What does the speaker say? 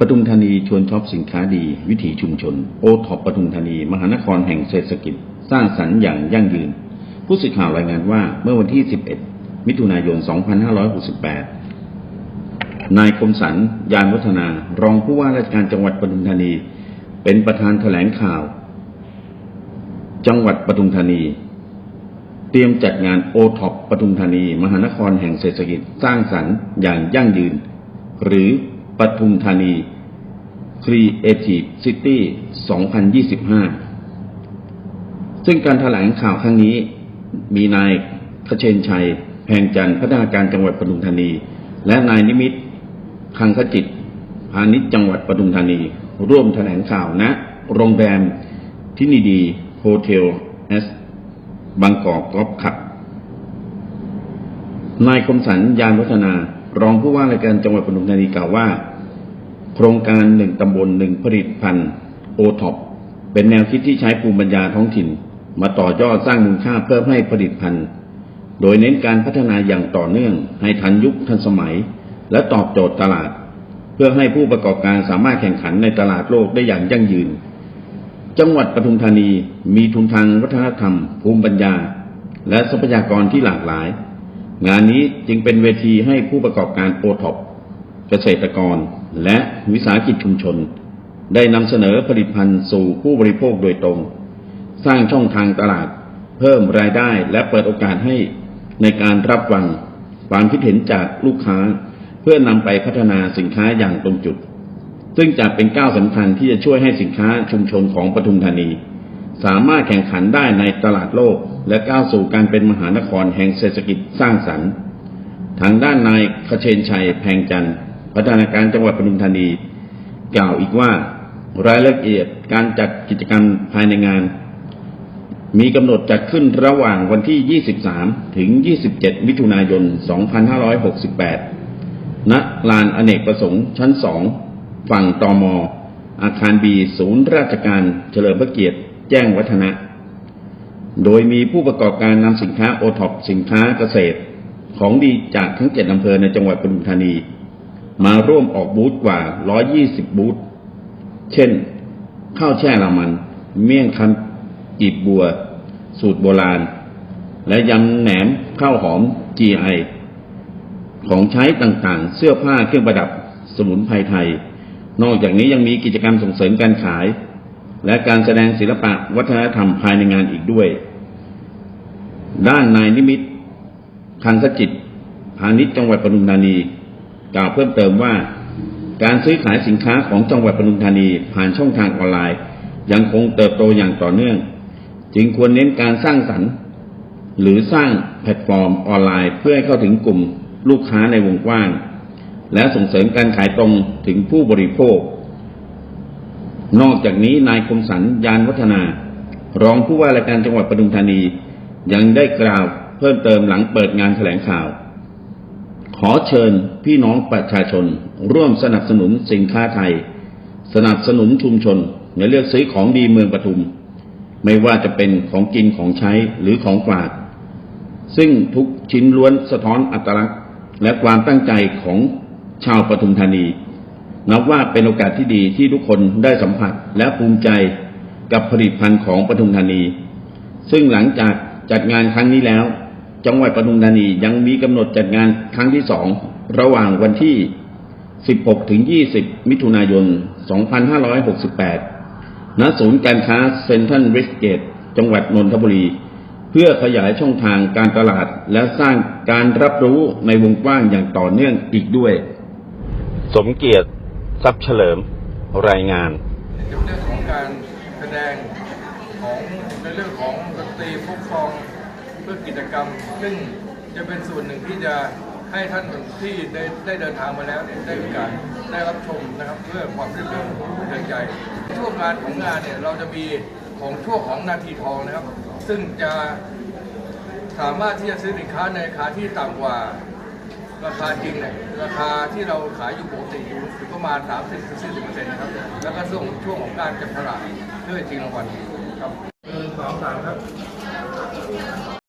ปทุมธานีชวนช็อปสินค้าดี วิถีชุมชน โอท็อปปทุมธานี มหานครแห่งเศรษฐกิจ สร้างสรรค์อย่างยั่งยืน ผู้สื่อข่าวรายงานว่าเมื่อวันที่ 11 มิถุนายน 2568 นายคมสันยานวัฒนา รองผู้ว่าราชการจังหวัดปทุมธานี เป็นประธานแถลงข่าว จังหวัดปทุมธานี เตรียมจัดงานโอท็อปปทุมธานี มหานครแห่งเศรษฐกิจ สร้างสรรค์อย่างยั่งยืน หรือ ปทุมธานี Creative City 2025 ซึ่งการถแถลงข่าวครั้งนี้ มีนายขเชนชัย แพงจันทร์พัฒนาการจังหวัดปทุมธานี และนายนิมิตคังขจิต พาณิชย์จังหวัดปทุมธานี ร่วมแถลงข่าวณโรงแรมที่นีดีโฮเทลเอสบางกอกกอล์ฟคลับนายคมสันยานวัฒนา รองผู้ว่าราชการจังหวัดปทุมธานีกล่าวว่า โครงการหนึ่งตำบลหนึ่งผลิตภัณฑ์โอท็อปเป็นแนวคิดที่ใช้ภูมิปัญญาท้องถิ่น มาต่อยอดสร้างมูลค่าเพิ่มให้ผลิตภัณฑ์ โดยเน้นการพัฒนาอย่างต่อเนื่อง ให้ทันยุคทันสมัย และตอบโจทย์ตลาด เพื่อให้ผู้ประกอบการสามารถแข่งขันในตลาดโลกได้อย่างยั่งยืน จังหวัดปทุมธานีมีทุนทางวัฒนธรรม ภูมิปัญญา และทรัพยากรที่หลากหลาย งานนี้จึงเป็นเวทีให้ผู้ประกอบการโอท็อปเกษตรกร และวิสาหกิจชุมชน ได้นำเสนอผลิตภัณฑ์สู่ผู้บริโภคโดยตรง สร้างช่องทางตลาด เพิ่มรายได้และเปิดโอกาสให้ในการรับฟังความคิดเห็นจากลูกค้า เพื่อนำไปพัฒนาสินค้าอย่างตรงจุด ซึ่งจะเป็นก้าวสำคัญที่จะช่วยให้สินค้าชุมชนของปทุมธานี สามารถแข่งขันได้ในตลาดโลก และก้าวสู่การเป็นมหานครแห่งเศรษฐกิจสร้างสรรค์ ทางด้านนายขเชนชัยแพงจันทร์พัฒนาการจังหวัดปทุมธานี กล่าวอีกว่ารายละเอียดการจัดกิจกรรมภายในงาน มีกำหนดจัดขึ้นระหว่างวันที่ 23 ถึง 27 มิถุนายน 2568 ณ ลานอเนกประสงค์ชั้น 2 ฝั่งตอมอาคารบีศูนย์ราชการเฉลิมพระเกียรติ แจ้งวัฒนะ โดยมีผู้ประกอบการนำสินค้าโอท็อปสินค้าเกษตร ของดีจากทั้ง7อำเภอในจังหวัดปทุมธานี มาร่วมออกบูธกว่า 120 บูธ เช่น ข้าวแช่ละมัน เมี่ยงคำกีบบัว สูตรโบราณ และยำแหนมข้าวหอม GI ของใช้ต่างๆ เสื้อผ้าเครื่องประดับสมุนไพรไทย นอกจากนี้ยังมีกิจกรรมส่งเสริมการขาย และการแสดงศิลปะวัฒนธรรมภายในงานอีกด้วย ด้านนายนิมิตคันสจิต พาณิชย์จังหวัดปทุมธานี กล่าวเพิ่มเติมว่า การซื้อขายสินค้าของจังหวัดปทุมธานี ผ่านช่องทางออนไลน์ ยังคงเติบโตอย่างต่อเนื่อง จึงควรเน้นการสร้างสรรค์หรือสร้างแพลตฟอร์มออนไลน์เพื่อให้เข้าถึงกลุ่มลูกค้าในวงกว้าง และส่งเสริมการขายตรงถึงผู้บริโภค นอกจากนี้นายคมสันยานวัฒนา รองผู้ว่าราชการจังหวัดปทุมธานี ยังได้กล่าวเพิ่มเติมหลังเปิดงานแถลงข่าว ขอเชิญพี่น้องประชาชน ร่วมสนับสนุนสินค้าไทย สนับสนุนชุมชนในเลือกซื้อของดีเมืองปทุม ไม่ว่าจะเป็นของกินของใช้หรือของฝากซึ่งทุกชิ้นล้วนสะท้อนอัตลักษณ์ และความตั้งใจของชาวปทุมธานี นับว่าเป็นโอกาสที่ดีที่ทุกคนได้สัมผัสและภูมิใจกับผลิตภัณฑ์ของปทุมธานี ซึ่งหลังจากจัดงานครั้งนี้แล้ว จังหวัดปทุมธานียังมีกำหนดจัดงานครั้งที่สองระหว่างวันที่ 16 ถึง 20 มิถุนายน 2568 ณ ศูนย์การค้าเซ็นทรัลเวสเกต จังหวัดนนทบุรี เพื่อขยายช่องทางการตลาดและสร้างการรับรู้ในวงกว้างอย่างต่อเนื่องอีกด้วย สมเกียรติ ทรัพย์เฉลิมรายงานเกี่ยวกับเรื่องของการแสดงของในเรื่องของดนตรีพวกฟองเพื่อกิจกรรม ซึ่งจะเป็นส่วนหนึ่งที่จะให้ท่านที่ได้ได้เดินทางมาแล้วเนี่ยได้มีการได้รับชมนะครับเพื่อความรื่นเริงเริงใจ ช่วงงานของงานเนี่ยเราจะมีของช่วงของนาทีทองนะครับ ซึ่งจะสามารถที่จะซื้อสินค้าในราคาที่ต่ำกว่า ราคาจริงเนี่ยราคาที่เราขายอยู่ปกติอยู่ประมาณ 30-40%นะครับแล้วก็ช่วงช่วงของการจับฉลากเพื่อจริงรางวัลครับหนึ่งสองสามครับ